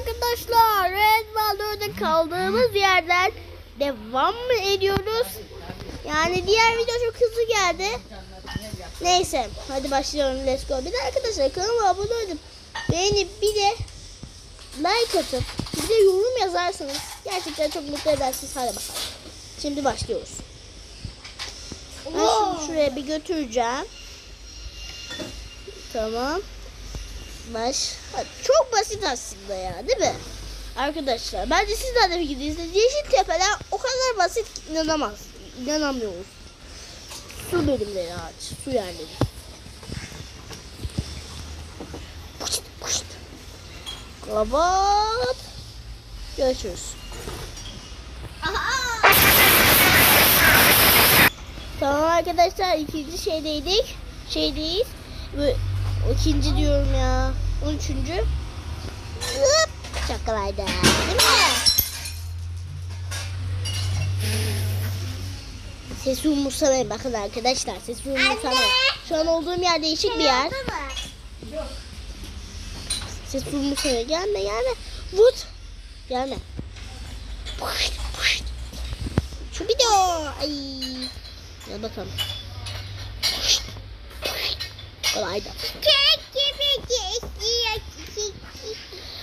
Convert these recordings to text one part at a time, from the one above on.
arkadaşlar. Red Baldur'da kaldığımız yerden devam mı ediyoruz? Yani diğer video çok hızlı geldi. Neyse hadi başlayalım let's go. Bir de arkadaşlar kanalıma abone olup beğenip bir de like atıp bir de yorum yazarsanız gerçekten çok mutlu edersiniz. Hadi bakalım. Şimdi başlıyoruz. Ben şimdi şuraya bir götüreceğim. Tamam. Baş. Çok basit aslında ya değil mi? Arkadaşlar bence sizler de bir gidiyorsunuz. Yeşil tepeler o kadar basit inanamaz. İnanamıyoruz. Su bölümleri ağaç. Su yerleri. Puşt, puşt. Kapat. Görüşürüz. Tamam arkadaşlar ikinci şeydeydik. Şeydeyiz. Ve ikinci diyorum ya. On üçüncü. Hıp, Çok kolaydı. Değil mi? Sesi umursamayın bakın arkadaşlar. Sesi umursamayın. Şu an olduğum yer değişik bir yer. Sesi umursamayın. Gelme gelme. Vut. Gelme. Puşt, puşt. Şu bir de o. Ay. Gel bakalım. Puşt, puşt. Kolaydı.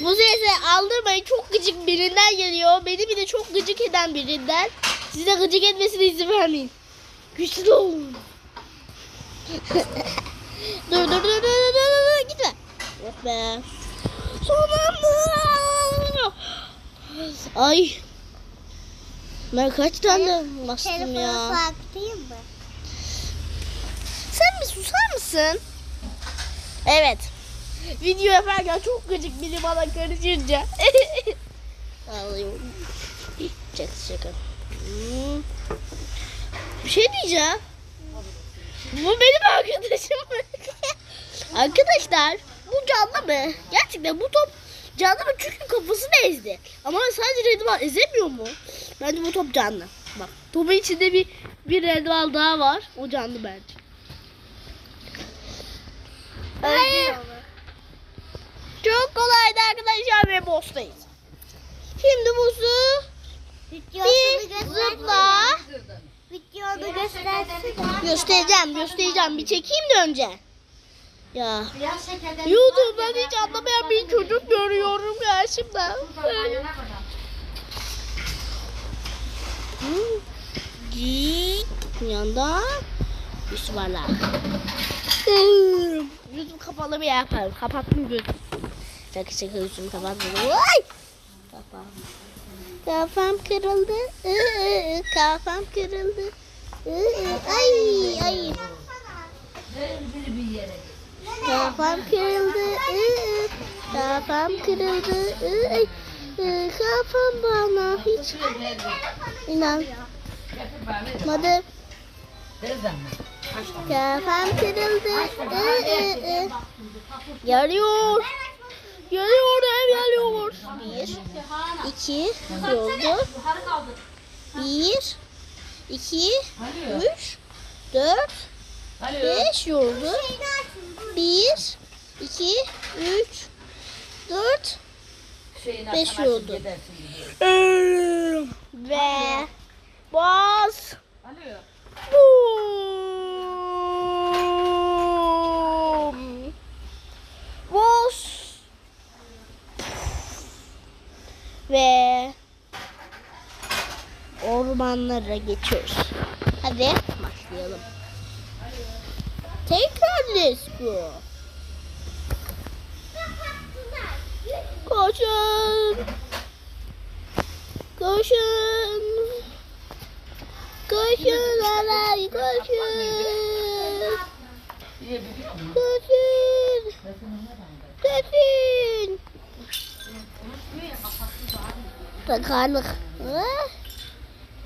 Bu sesi aldırmayın. Çok gıcık birinden geliyor. Beni bir de çok gıcık eden birinden. Size gıcık etmesine izin vermeyin. Güçlü olun. dur dur dur dur dur dur gitme. Yok be. Son anda. Ay. Ben kaç tane bastım ya. saklıyım mı? Sen bir susar mısın? Evet. Video yaparken çok gıcık biri bana karışınca. Ağlıyorum. Şaka. Hmm. Bir şey diyeceğim. Bu benim arkadaşım. Arkadaşlar bu canlı mı? Gerçekten bu top canlı mı? Çünkü kafasını ezdi. Ama sadece Redval ezemiyor mu? Bence bu top canlı. Bak topun içinde bir bir Redval daha var. O canlı bence. Hayır. Çok kolaydı arkadaşlar ve boss'tayız. Şimdi buzu bir zıpla Videonu göstersene. göstereceğim göstereceğim bir çekeyim de önce. Ya YouTube'dan hiç anlamayan bir çocuk görüyorum karşımda. Git yanda bismillah. Yüzüm kapalı bir yaparım. Kapattım gözüm. Şaka şaka yüzümü kapattım. Vay! Kafam. Kafam kırıldı. Iı, Kafam kırıldı. Iı, Ay ay. Kafam kırıldı. Kafam kırıldı. Iı, Kafam bana hiç inanmadı. Kafam kırıldı. Iı, ıı. Yanıyor. Yanıyor ev yanıyor. Bir, iki, oldu. Bir, iki, üç, dört, beş oldu. Bir, iki, üç, dört, beş oldu. Ve bas. Boom. Boss. Ve ormanlara geçiyoruz. Hadi başlayalım. Tekrar let's go. Koşun. Koşun. Koşun alay koşun. Koşun. Koşun. Bakarlık.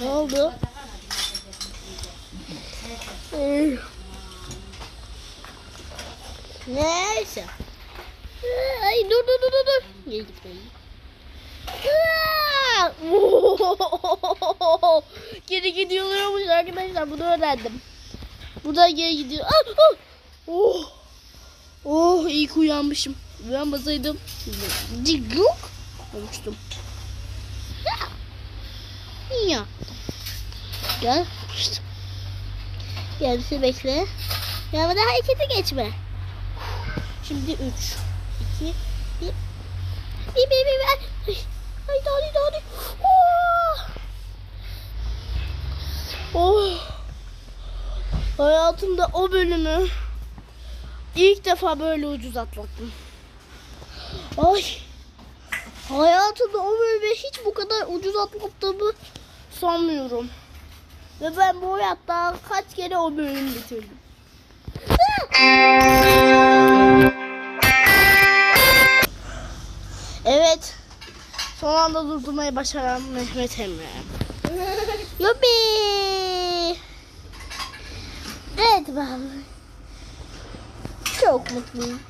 Ne oldu? Neyse. Ay dur dur dur dur. Geri git geri gidiyormuş arkadaşlar bunu öğrendim. Buradan geri gidiyor. Ah, ah! Oh. Oh iyi uyanmışım. Uyanmasaydım. Ciguk. Olmuştum. Ya. Ya. Gel. Gel bir bekle. Yanmadan harekete geçme. Şimdi 3, 2, 1. Bir, bir, bir, bir. Ay, hadi, hadi. Oh. oh. Hayatımda o bölümü ilk defa böyle ucuz atlattım. Ay. Hayatımda o bölümü hiç bu kadar ucuz atlattığımı sanmıyorum. Ve ben bu hayatta kaç kere o bölümü bitirdim. Evet. Son anda durdurmayı başaran Mehmet Emre. Yuppi. Evet ben. Çok mutluyum.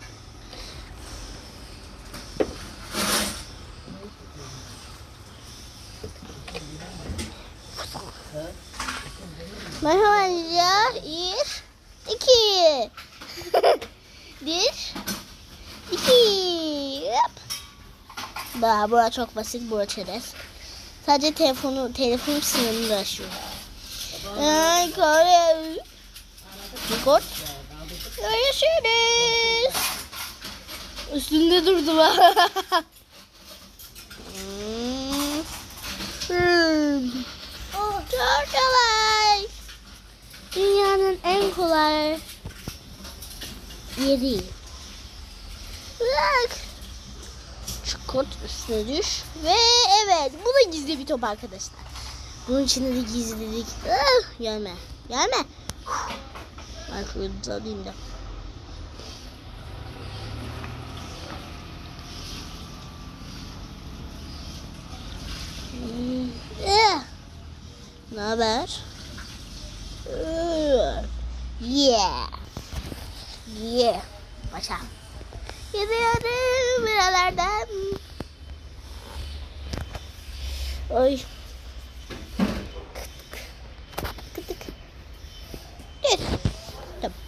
Ya. Bir, iki. Bir, iki. Hop. Daha bura çok basit bura çerez. Sadece telefonu telefon sınırını aşıyor. Ay kare. Rekord. Görüşürüz. Üstünde durdu bak. Hmm. Hmm. Oh, çok kolay. Dünyanın en kolay yeri. Bak. Çukurt üstüne düş. Ve evet bu da gizli bir top arkadaşlar. Bunun içinde de gizlilik. Ah, gelme. Gelme. Ben şurada alayım da. Hmm, eh. Ne haber? Yeah. Yeah. Başa. Gidiyorum buralardan. Ay. Kıtık. Dur. Tamam.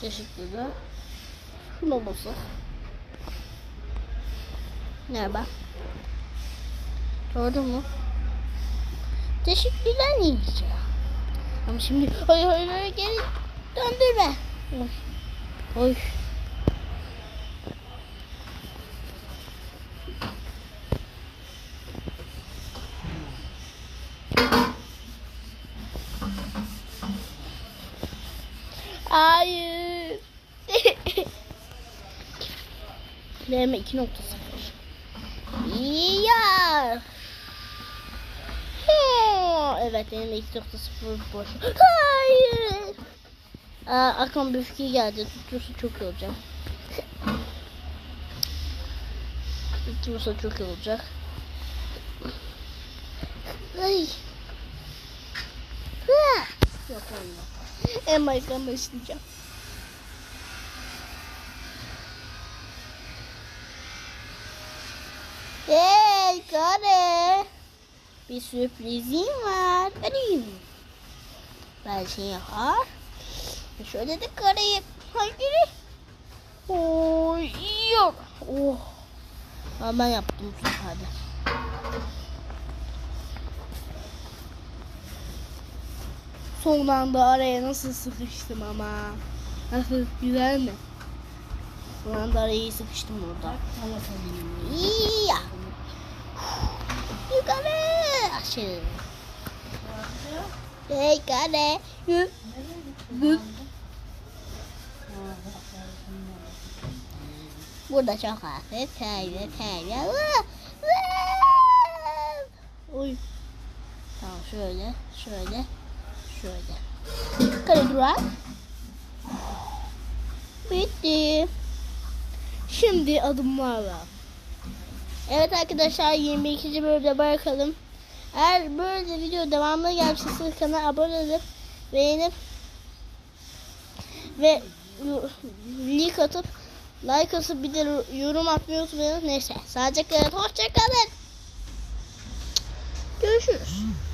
Teşekkürler. Şunu olmasa. Merhaba. Gördün mü? Teşekkürler Ninja. Ama şimdi hayır hayır hayır geri döndürme. Oy. Oy. Hayır. DM 2.0 Ya. Evet benim 2.0 boş. Hayır. Aa, aklıma bir fikir geldi. Tutursa çok iyi olacak. Tutursa çok iyi olacak. Ay. Ha. Yok olmuyor. En baştan. Hey kare. Bir sürprizim var. Benim. Ben şey yapar. Şöyle de kareyi. Hayır. Oy yok. Oh. Ama ben yaptım de. Son anda araya nasıl sıkıştım ama. Nasıl güzel mi? Son anda araya sıkıştım orada. İyi. Aşağı. Yukarı. Yu- yu- Burada çok hafif. Vı- vı- Oy. Tamam şöyle. Şöyle. Şöyle. Kare durak. Bitti. Şimdi adımlarla. Evet arkadaşlar 22. bölümde bırakalım. Eğer böyle video devamlı gelmişse kanala abone olup beğenip ve like atıp like atıp bir de yorum atmayı unutmayın. Neyse. Sağlıcakla hoşçakalın. Görüşürüz.